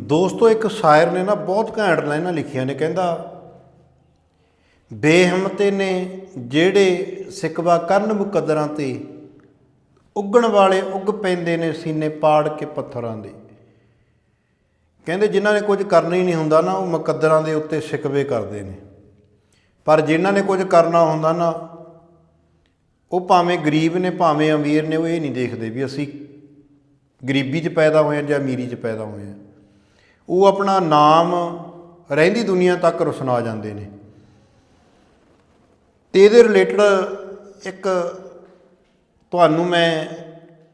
ਦੋਸਤੋ, ਇੱਕ ਸ਼ਾਇਰ ਨੇ ਨਾ ਬਹੁਤ ਘੈਂਟ ਲਾਈਨਾਂ ਲਿਖੀਆਂ ਨੇ, ਕਹਿੰਦਾ, ਬੇਹਮਤੇ ਨੇ ਜਿਹੜੇ ਸਿਕਵਾ ਕਰਨ ਮੁਕੱਦਰਾਂ ਤੇ ਉੱਗਣ ਵਾਲੇ ਉੱਗ ਪੈਂਦੇ ਨੇ ਸੀਨੇ ਪਾੜ ਕੇ ਪੱਥਰਾਂ ਦੇ। ਕਹਿੰਦੇ, ਜਿਨ੍ਹਾਂ ਨੇ ਕੁਝ ਕਰਨਾ ਹੀ ਨਹੀਂ ਹੁੰਦਾ ਨਾ, ਉਹ ਮੁਕੱਦਰਾਂ ਦੇ ਉੱਤੇ ਸ਼ਿਕਵੇ ਕਰਦੇ ਨੇ। ਪਰ ਜਿਨ੍ਹਾਂ ਨੇ ਕੁਝ ਕਰਨਾ ਹੁੰਦਾ ਨਾ, ਉਹ ਭਾਵੇਂ ਗਰੀਬ ਨੇ, ਭਾਵੇਂ ਅਮੀਰ ਨੇ, ਉਹ ਇਹ ਨਹੀਂ ਦੇਖਦੇ ਵੀ ਅਸੀਂ ਗਰੀਬੀ 'ਚ ਪੈਦਾ ਹੋਏ ਹਾਂ ਜਾਂ ਅਮੀਰੀ 'ਚ ਪੈਦਾ ਹੋਏ ਹਾਂ। ਉਹ ਆਪਣਾ ਨਾਮ ਰਹਿੰਦੀ ਦੁਨੀਆ ਤੱਕ ਰੁਸ਼ਨਾ ਜਾਂਦੇ ਨੇ। ਤੇ ਇਹਦੇ ਰਿਲੇਟਡ ਇੱਕ ਤੁਹਾਨੂੰ ਮੈਂ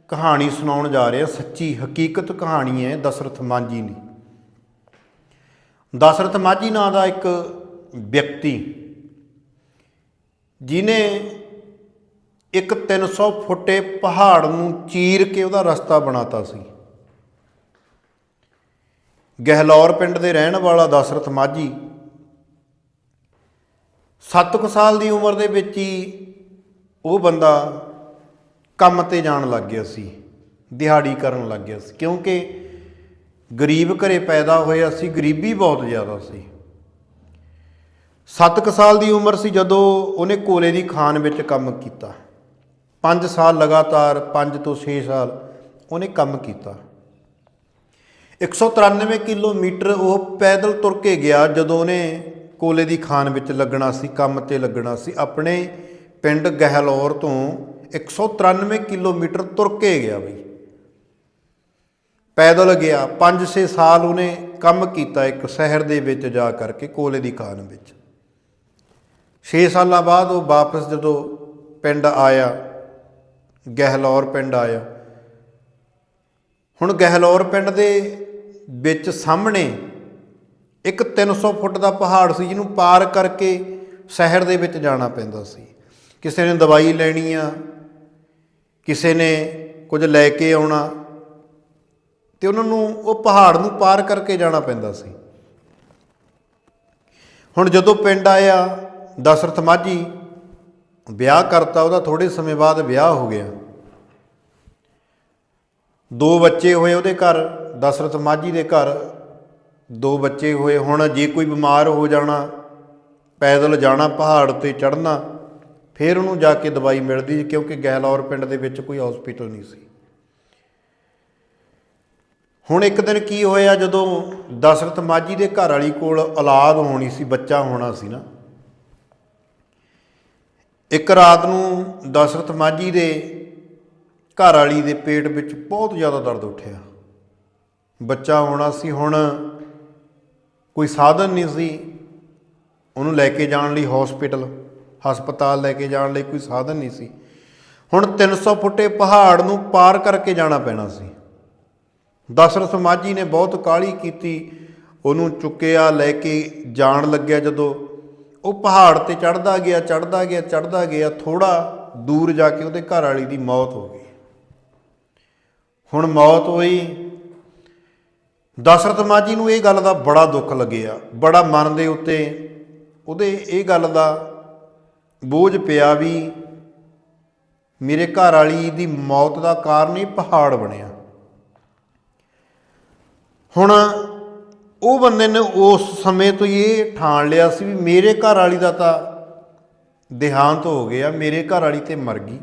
ਕਹਾਣੀ ਸੁਣਾਉਣ ਜਾ ਰਿਹਾ, ਸੱਚੀ ਹਕੀਕਤ ਕਹਾਣੀ ਹੈ ਦਸ਼ਰਥ ਮਾਂਜੀ ਦੀ। ਦਸ਼ਰਥ ਮਾਂਜੀ ਨਾਂ ਦਾ ਇੱਕ ਵਿਅਕਤੀ ਜਿਨੇ ਇੱਕ 300 ਫੁੱਟੇ ਪਹਾੜ ਨੂੰ ਚੀਰ ਕੇ ਉਹਦਾ ਰਸਤਾ ਬਣਾਤਾ ਸੀ। ਗਹਿਲੌਰ ਪਿੰਡ ਦੇ ਰਹਿਣ ਵਾਲਾ ਦਸ਼ਰਥ ਮਾਝੀ 7 ਸਾਲ ਦੀ ਉਮਰ ਦੇ ਵਿੱਚ ਹੀ ਉਹ ਬੰਦਾ ਕੰਮ ਤੇ ਜਾਣ ਲੱਗ ਗਿਆ ਸੀ, ਦਿਹਾੜੀ ਕਰਨ ਲੱਗ ਗਿਆ ਸੀ, ਕਿਉਂਕਿ ਗਰੀਬ ਘਰੇ ਪੈਦਾ ਹੋਇਆ ਸੀ, ਗਰੀਬੀ ਬਹੁਤ ਜ਼ਿਆਦਾ ਸੀ। 7 ਸਾਲ ਦੀ ਉਮਰ ਸੀ ਜਦੋਂ ਉਹਨੇ ਕੋਲੇ ਦੀ ਖਾਨ ਵਿੱਚ ਕੰਮ ਕੀਤਾ। 5 ਸਾਲ ਲਗਾਤਾਰ 5 ਤੋਂ 6 ਸਾਲ ਉਹਨੇ ਕੰਮ ਕੀਤਾ। 193 ਕਿਲੋਮੀਟਰ ਉਹ ਪੈਦਲ ਤੁਰ ਕੇ ਗਿਆ ਜਦੋਂ ਉਹਨੇ ਕੋਲੇ ਦੀ ਖਾਨ ਵਿੱਚ ਲੱਗਣਾ ਸੀ, ਕੰਮ ਤੇ ਲੱਗਣਾ ਸੀ। ਆਪਣੇ ਪਿੰਡ ਗਹਿਲੌਰ ਤੋਂ 193 ਕਿਲੋਮੀਟਰ ਤੁਰ ਕੇ ਗਿਆ ਬਈ। ਪੈਦਲ ਗਿਆ। 5-6 ਸਾਲ ਉਹਨੇ ਕੰਮ ਕੀਤਾ ਇੱਕ ਸ਼ਹਿਰ ਦੇ ਵਿੱਚ ਜਾ ਕਰਕੇ, ਕੋਲੇ ਦੀ ਖਾਨ ਵਿੱਚ। 6 ਸਾਲਾਂ ਬਾਅਦ ਉਹ ਵਾਪਸ ਜਦੋਂ ਪਿੰਡ ਆਇਆ, ਗਹਿਲੌਰ ਪਿੰਡ ਆਇਆ। ਹੁਣ ਗਹਿਲੌਰ ਪਿੰਡ ਦੇ ਵਿੱਚ ਸਾਹਮਣੇ ਇੱਕ 300 ਫੁੱਟ ਦਾ ਪਹਾੜ ਸੀ ਜਿਹਨੂੰ ਪਾਰ ਕਰਕੇ ਸ਼ਹਿਰ ਦੇ ਵਿੱਚ ਜਾਣਾ ਪੈਂਦਾ ਸੀ। ਕਿਸੇ ਨੇ ਦਵਾਈ ਲੈਣੀ ਆ, ਕਿਸੇ ਨੇ ਕੁਝ ਲੈ ਕੇ ਆਉਣਾ ਤੇ ਉਹਨਾਂ ਨੂੰ ਉਹ ਪਹਾੜ ਨੂੰ ਪਾਰ ਕਰਕੇ ਜਾਣਾ ਪੈਂਦਾ ਸੀ। ਹੁਣ ਜਦੋਂ ਪਿੰਡ ਆਇਆ, ਦਸ਼ਰਥ ਮਾਝੀ ਵਿਆਹ ਕਰਤਾ, ਉਹਦਾ ਥੋੜੇ ਸਮੇਂ ਬਾਅਦ ਵਿਆਹ ਹੋ ਗਿਆ। ਦੋ ਬੱਚੇ ਹੋਏ ਉਹਦੇ ਘਰ। ਦਸ਼ਰਥ ਮਾਝੀ ਦੇ ਘਰ ਦੋ ਬੱਚੇ ਹੋਏ ਹੁਣ ਜੇ ਕੋਈ ਬਿਮਾਰ ਹੋ ਜਾਣਾ, ਪੈਦਲ ਜਾਣਾ, ਪਹਾੜ ਤੇ ਚੜ੍ਹਨਾ, ਫਿਰ ਉਹਨੂੰ ਜਾ ਕੇ ਦਵਾਈ ਮਿਲਦੀ ਕਿਉਂਕਿ ਗਹਿਲੌਰ ਪਿੰਡ ਦੇ ਵਿੱਚ ਕੋਈ ਹਸਪੀਟਲ ਨਹੀਂ ਸੀ। ਹੁਣ ਇੱਕ ਦਿਨ ਕੀ ਹੋਇਆ ਜਦੋਂ ਦਸ਼ਰਥ ਮਾਝੀ ਦੇ ਘਰ ਵਾਲੀ ਕੋਲ ਔਲਾਦ ਹੋਣੀ ਸੀ, ਬੱਚਾ ਹੋਣਾ ਸੀ ਨਾ। ਇੱਕ ਰਾਤ ਨੂੰ ਦਸ਼ਰਥ ਮਾਝੀ ਦੇ ਘਰ ਵਾਲੀ ਦੇ ਪੇਟ ਵਿੱਚ ਬਹੁਤ ਜ਼ਿਆਦਾ ਦਰਦ ਉੱਠਿਆ। ਬੱਚਾ ਹੋਣਾ ਸੀ ਹੁਣ, ਕੋਈ ਸਾਧਨ ਨਹੀਂ ਸੀ। ਉਹਨੂੰ ਲੈ ਕੇ ਜਾਣ ਲਈ ਹਸਪੀਟਲ ਹਸਪਤਾਲ ਲੈ ਕੇ ਜਾਣ ਲਈ ਕੋਈ ਸਾਧਨ ਨਹੀਂ ਸੀ। ਹੁਣ 300 ਫੁੱਟੇ ਪਹਾੜ ਨੂੰ ਪਾਰ ਕਰਕੇ ਜਾਣਾ ਪੈਣਾ ਸੀ। ਦਸ਼ਰਥ ਮਾਝੀ ਨੇ ਬਹੁਤ ਕਾਹਲੀ ਕੀਤੀ। ਉਹਨੂੰ ਚੁੱਕਿਆ, ਲੈ ਕੇ ਜਾਣ ਲੱਗਿਆ ਜਦੋਂ। ਉਹ ਪਹਾੜ ਤੇ ਚੜਦਾ ਗਿਆ ਚੜਦਾ ਗਿਆ ਚੜਦਾ ਗਿਆ। ਥੋੜਾ ਦੂਰ ਜਾ ਕੇ ਉਹਦੇ ਘਰ ਵਾਲੀ ਦੀ ਮੌਤ ਹੋ ਗਈ। ਹੁਣ ਮੌਤ ਹੋਈ। ਦਸ਼ਰਥ ਮਾਝੀ ਨੂੰ ਇਹ ਗੱਲ ਦਾ ਬੜਾ ਦੁੱਖ ਲੱਗਿਆ, ਬੜਾ ਮਨ ਦੇ ਉੱਤੇ ਉਹਦੇ ਇਹ ਗੱਲ ਦਾ ਬੋਝ ਪਿਆ ਵੀ ਮੇਰੇ ਘਰ ਵਾਲੀ ਦੀ ਮੌਤ ਦਾ ਕਾਰਨ ਹੀ ਪਹਾੜ ਬਣਿਆ। ਹੁਣ ਉਹ ਬੰਦੇ ਨੇ ਉਸ ਸਮੇਂ ਤੋਂ ਇਹ ਠਾਣ ਲਿਆ ਸੀ ਵੀ ਮੇਰੇ ਘਰ ਵਾਲੀ ਦਾ ਤਾਂ ਦੇਹਾਂਤ ਹੋ ਗਿਆ, ਮੇਰੇ ਘਰ ਵਾਲੀ ਤੇ ਮਰ ਗਈ।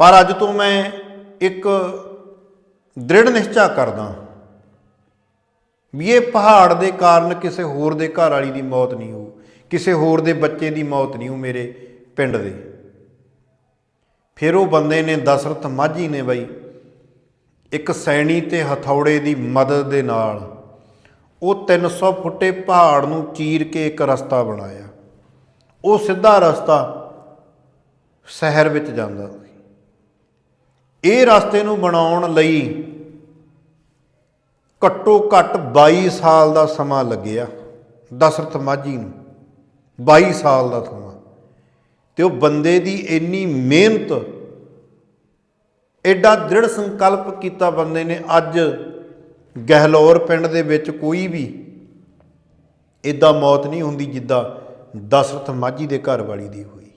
ਪਰ ਅੱਜ ਤੋਂ ਮੈਂ ਇੱਕ ਦ੍ਰਿੜ ਨਿਸ਼ਚਾ ਕਰਦਾ ਵੀ ਇਹ ਪਹਾੜ ਦੇ ਕਾਰਨ ਕਿਸੇ ਹੋਰ ਦੇ ਘਰ ਵਾਲੀ ਦੀ ਮੌਤ ਨਹੀਂ ਹੋਊ, ਕਿਸੇ ਹੋਰ ਦੇ ਬੱਚੇ ਦੀ ਮੌਤ ਨਹੀਂ ਹੋਊ ਮੇਰੇ ਪਿੰਡ ਦੇ। ਫਿਰ ਉਹ ਬੰਦੇ ਨੇ ਦਸ਼ਰਥ ਮਾਝੀ ਨੇ ਬਈ, ਇੱਕ ਸੈਣੀ ਤੇ ਹਥੌੜੇ ਦੀ ਮਦਦ ਦੇ ਨਾਲ ਉਹ 300 ਫੁੱਟੇ ਪਹਾੜ ਨੂੰ ਚੀਰ ਕੇ ਇੱਕ ਰਸਤਾ ਬਣਾਇਆ। ਉਹ ਸਿੱਧਾ ਰਸਤਾ ਸ਼ਹਿਰ ਵਿੱਚ ਜਾਂਦਾ ਸੀ। ਇਹ ਰਸਤੇ ਨੂੰ ਬਣਾਉਣ ਲਈ ਘੱਟੋ ਘੱਟ 22 ਸਾਲ ਦਾ ਸਮਾਂ ਲੱਗਿਆ ਦਸ਼ਰਥ ਮਾਝੀ ਨੂੰ। 22 ਸਾਲ ਦਾ ਸਮਾਂ। ਤੇ ਉਹ ਬੰਦੇ ਦੀ ਇੰਨੀ ਮਿਹਨਤ ਐਡਾ ਦ੍ਰਿੜ ਸੰਕਲਪ ਕੀਤਾ ਬੰਦੇ ਨੇ। ਅੱਜ ਗਹਿਲੌਰ ਪਿੰਡ ਦੇ ਵਿੱਚ ਕੋਈ ਵੀ ਇਦਾਂ ਮੌਤ ਨਹੀਂ ਹੁੰਦੀ ਜਿੱਦਾਂ ਦਸ਼ਰਥ ਮਾਝੀ ਦੇ ਘਰ ਵਾਲੀ ਦੀ ਹੋਈ।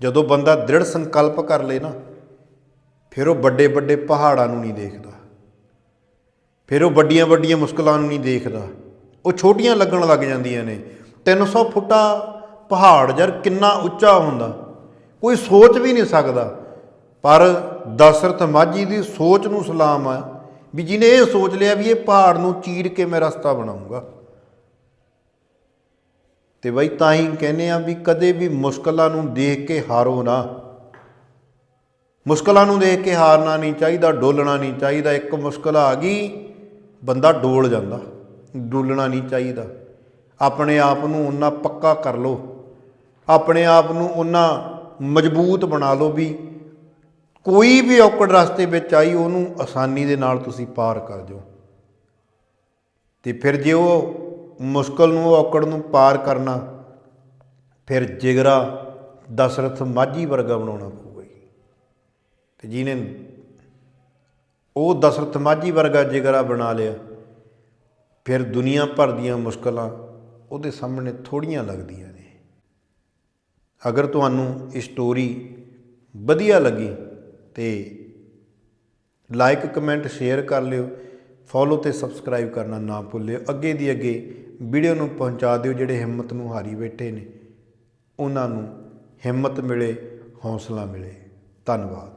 ਜਦੋਂ ਬੰਦਾ ਦ੍ਰਿੜ ਸੰਕਲਪ ਕਰ ਲੇ ਨਾ, ਫਿਰ ਉਹ ਵੱਡੇ ਵੱਡੇ ਪਹਾੜਾਂ ਨੂੰ ਨਹੀਂ ਦੇਖਦਾ। ਫਿਰ ਉਹ ਵੱਡੀਆਂ ਵੱਡੀਆਂ ਮੁਸ਼ਕਲਾਂ ਨੂੰ ਨਹੀਂ ਦੇਖਦਾ। ਉਹ ਛੋਟੀਆਂ ਲੱਗਣ ਲੱਗ ਜਾਂਦੀਆਂ ਨੇ। 300 ਫੁੱਟਾ ਪਹਾੜ ਯਾਰ ਕਿੰਨਾ ਉੱਚਾ ਹੁੰਦਾ। ਕੋਈ ਸੋਚ ਵੀ ਨਹੀਂ ਸਕਦਾ। ਪਰ ਦਸ਼ਰਥ ਮਾਝੀ ਦੀ ਸੋਚ ਨੂੰ ਸਲਾਮ ਆ ਵੀ ਜਿਹਨੇ ਇਹ ਸੋਚ ਲਿਆ ਵੀ ਇਹ ਪਹਾੜ ਨੂੰ ਚੀਰ ਕੇ ਮੈਂ ਰਸਤਾ ਬਣਾਉਂਗਾ। ਤੇ ਬਈ ਤਾਂ ਹੀ ਕਹਿੰਦੇ ਆ ਵੀ ਕਦੇ ਵੀ ਮੁਸ਼ਕਲਾਂ ਨੂੰ ਦੇਖ ਕੇ ਹਾਰੋ ਨਾ। ਮੁਸ਼ਕਲਾਂ ਨੂੰ ਦੇਖ ਕੇ ਹਾਰਨਾ ਨਹੀਂ ਚਾਹੀਦਾ, ਡੋਲਣਾ ਨਹੀਂ ਚਾਹੀਦਾ। ਇੱਕ ਮੁਸ਼ਕਲ ਆ ਗਈ ਬੰਦਾ ਡੋਲ ਜਾਂਦਾ, ਡੋਲਣਾ ਨਹੀਂ ਚਾਹੀਦਾ। ਆਪਣੇ ਆਪ ਨੂੰ ਉਹਨਾਂ ਪੱਕਾ ਕਰ ਲਓ। ਆਪਣੇ ਆਪ ਨੂੰ ਉਹਨਾਂ ਮਜ਼ਬੂਤ ਬਣਾ ਲਓ ਵੀ ਕੋਈ ਵੀ ਔਕੜ ਰਸਤੇ ਵਿੱਚ ਆਈ, ਉਹਨੂੰ ਆਸਾਨੀ ਦੇ ਨਾਲ ਤੁਸੀਂ ਪਾਰ ਕਰ ਜਾਓ। ਤੇ ਫਿਰ ਜੇ ਉਹ ਮੁਸ਼ਕਲ ਨੂੰ, ਔਕੜ ਨੂੰ ਪਾਰ ਕਰਨਾ, ਫਿਰ ਜਿਗਰਾ, ਦਸ਼ਰਥ ਮਾਝੀ ਵਰਗਾ ਬਣਾਉਣਾ ਪਊਗਾ ਜੀ। ਤੇ ਜਿਹਨੇ ਉਹ ਦਸ਼ਰਥ ਮਾਝੀ ਵਰਗਾ ਜਿਗਰਾ ਬਣਾ ਲਿਆ। ਫਿਰ ਦੁਨੀਆ ਭਰ ਦੀਆਂ ਮੁਸ਼ਕਲਾਂ ਉਹਦੇ ਸਾਹਮਣੇ ਥੋੜੀਆਂ ਲੱਗਦੀਆਂ ਨੇ। ਅਗਰ ਤੁਹਾਨੂੰ ਇਹ ਸਟੋਰੀ ਵਧੀਆ ਲੱਗੀ ਤੇ ਲਾਈਕ ਕਮੈਂਟ ਸ਼ੇਅਰ ਕਰ ਲਿਓ। ਫੋਲੋ ਤੇ ਸਬਸਕ੍ਰਾਈਬ ਕਰਨਾ ਨਾ ਭੁੱਲਿਓ। ਅੱਗੇ ਦੀ ਅੱਗੇ ਵੀਡੀਓ ਨੂੰ ਪਹੁੰਚਾ ਦਿਓ ਜਿਹੜੇ ਹਿੰਮਤ ਨੂੰ ਹਾਰੀ ਬੈਠੇ ਨੇ। ਉਹਨਾਂ ਨੂੰ ਹਿੰਮਤ ਮਿਲੇ, ਹੌਸਲਾ ਮਿਲੇ। ਧੰਨਵਾਦ।